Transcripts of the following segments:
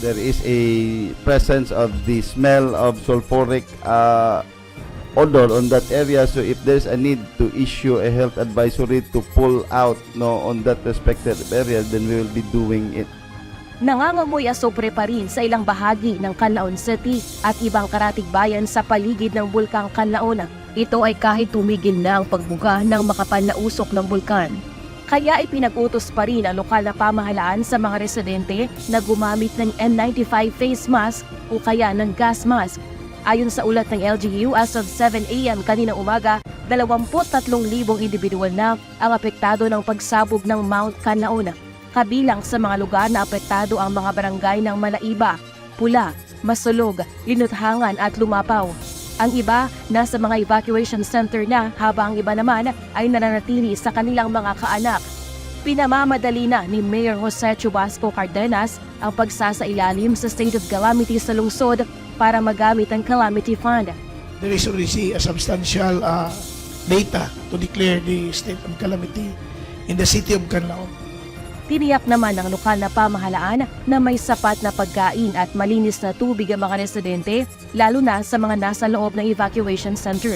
there is a presence of the smell of sulfuric uh, odor on that area. So if there's a need to issue a health advisory to pull out no on that respected area, then we will be doing it. Nangangamoy asopre pa rin sa ilang bahagi ng Canlaon City at ibang karatig bayan sa paligid ng bulkang Canlaon. Ito ay kahit tumigil na ang pagbuga ng makapal na usok ng bulkan. Kaya ipinag-utos pa rin ang lokal na pamahalaan sa mga residente na gumamit ng N95 face mask o kaya ng gas mask. Ayon sa ulat ng LGU, as of 7 a.m. kanina umaga, 23,000 individual na ang apektado ng pagsabog ng Mount Canlaon. Kabilang sa mga lugar na apektado ang mga barangay ng Malaiba, Pula, Masulog, Linuthangan at Lumapaw. Ang iba nasa mga evacuation center na habang ang iba naman ay nananatili sa kanilang mga kaanak. Pinamamadali na ni Mayor Jose Chubasco Cardenas ang pagsasailalim sa state of calamity sa lungsod para magamit ang calamity fund. there is already a substantial uh, data to declare the state of calamity in the city of Canlaon. Tiniyak naman ng lokal na pamahalaan na may sapat na pagkain at malinis na tubig ang mga residente, lalo na sa mga nasa loob ng evacuation center.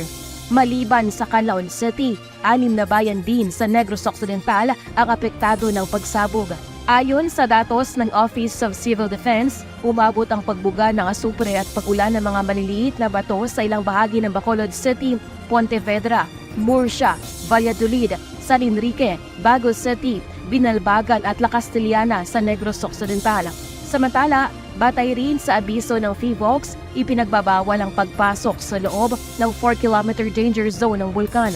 Maliban sa Canlaon City, anim na bayan din sa Negros Occidental ang apektado ng pagsabog. Ayon sa datos ng Office of Civil Defense, umabot ang pagbuga ng asupre at pagulan ng mga maliliit na bato sa ilang bahagi ng Bacolod City, Pontevedra, Murcia, Valladolid, San Enrique, Bago City, Binalbagan at La Castellana sa Negros Occidental. Samantala, batay rin sa abiso ng FIVOX, ipinagbabawal ang pagpasok sa loob ng 4-kilometer danger zone ng bulkan.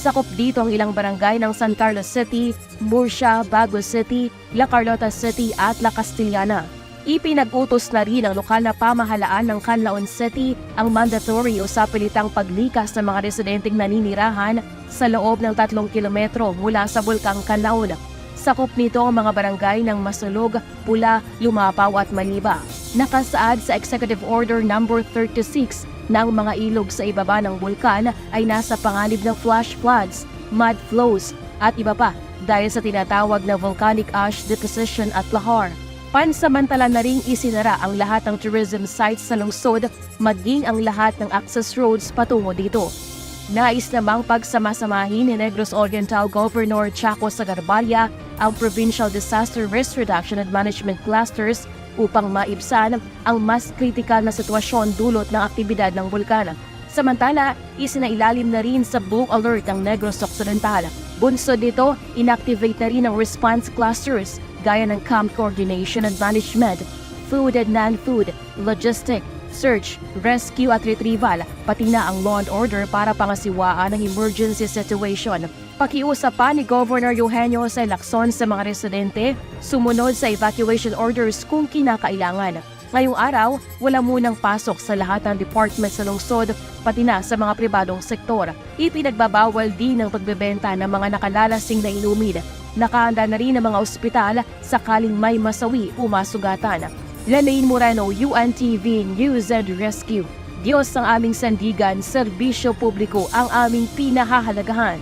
Sakop dito ang ilang barangay ng San Carlos City, Murcia, Bago City, La Carlota City at La Castellana. Ipinag-utos na rin ng lokal na pamahalaan ng Canlaon City ang mandatory o sapilitang paglikas ng mga residenteng naninirahan sa loob ng tatlong kilometro mula sa Bulkang Canlaon. Sakop nito ang mga barangay ng Masulog, Pula, Lumapaw at Maliba. Nakasaad sa Executive Order No. 36 na ang mga ilog sa ibaba ng bulkan ay nasa panganib ng flash floods, mud flows at iba pa dahil sa tinatawag na volcanic ash deposition at lahar. Pansamantala na ring isinara ang lahat ng tourism sites sa lungsod maging ang lahat ng access roads patungo dito. Nais namang pagsamasamahin ni Negros Oriental Governor Chaco Sagarballa ang Provincial Disaster Risk Reduction and Management Clusters upang maibsan ang mas kritikal na sitwasyon dulot ng aktibidad ng bulkan. Samantala, isinailalim na rin sa Blue Alert ang Negros Occidental. Bunsod nito, inactivate na rin ang response clusters gaya ng camp coordination and management, food and non-food, logistic, search, rescue at retrieval, pati na ang law and order para pangasiwaan ang emergency situation. Pakiusap pa ni Governor Eugenio Jose Lacson sa mga residente, sumunod sa evacuation orders kung kinakailangan. Ngayong araw, wala munang pasok sa lahat ng department sa lungsod, pati na sa mga pribadong sektor. Ipinagbabawal din ang pagbebenta ng mga nakalalasing na inumin. Nakaanda na rin ang mga ospital sakaling may masawi o masugatan. Lalaine Moreno, UNTV News and Rescue. Diyos ang aming sandigan, serbisyo publiko ang aming pinahahalagahan.